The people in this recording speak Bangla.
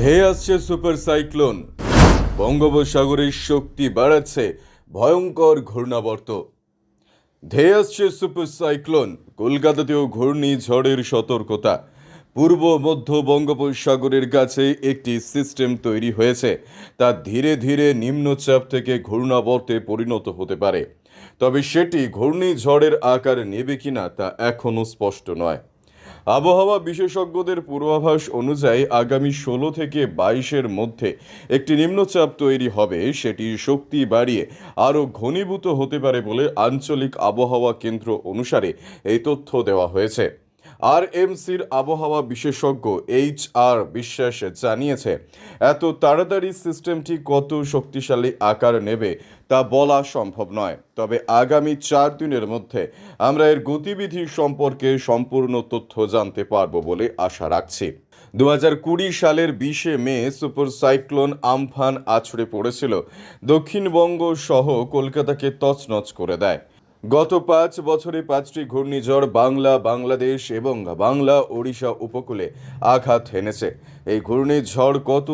ধেয়ে আসছে সুপার সাইক্লোন। বঙ্গোপসাগরের শক্তি বাড়াচ্ছে ভয়ঙ্কর ঘূর্ণাবর্ত। ধেয়ে আসছে সুপার সাইক্লোন কলকাতাতেও ঘূর্ণিঝড়ের সতর্কতা। পূর্ব মধ্য বঙ্গোপসাগরের কাছে একটি সিস্টেম তৈরি হয়েছে, তা ধীরে ধীরে নিম্নচাপ থেকে ঘূর্ণাবর্তে পরিণত হতে পারে। তবে সেটি ঘূর্ণিঝড়ের আকার নেবে কিনা তা এখনও স্পষ্ট নয়। আবহাওয়া বিশেষজ্ঞদের পূর্বাভাস অনুযায়ী আগামী ষোলো থেকে বাইশের মধ্যে একটি নিম্নচাপ তৈরি হবে। সেটি শক্তি বাড়িয়ে আরও ঘনীভূত হতে পারে বলে আঞ্চলিক আবহাওয়া কেন্দ্র অনুসারে এই তথ্য দেওয়া হয়েছে। আর এমসির আবহাওয়া বিশেষজ্ঞ এইচ আর বিশ্বাস জানিয়েছে, এত তাড়াতাড়ি সিস্টেমটি কত শক্তিশালী আকার নেবে তা বলা সম্ভব নয়। তবে আগামী চার দিনের মধ্যে আমরা এর গতিবিধি সম্পর্কে সম্পূর্ণ তথ্য জানতে পারব বলে আশা রাখছি। দু হাজার কুড়ি সালের বিশে মে সুপার সাইক্লোন আমফান আছড়ে পড়েছিল। দক্ষিণবঙ্গ সহ কলকাতাকে তছনছ করে দেয়। গত পাঁচ বছরে পাঁচটি ঘূর্ণিঝড় বাংলা, বাংলাদেশ এবং বাংলা ওড়িশা উপকূলে আঘাত হেনেছে। এই ঘূর্ণিঝড় কত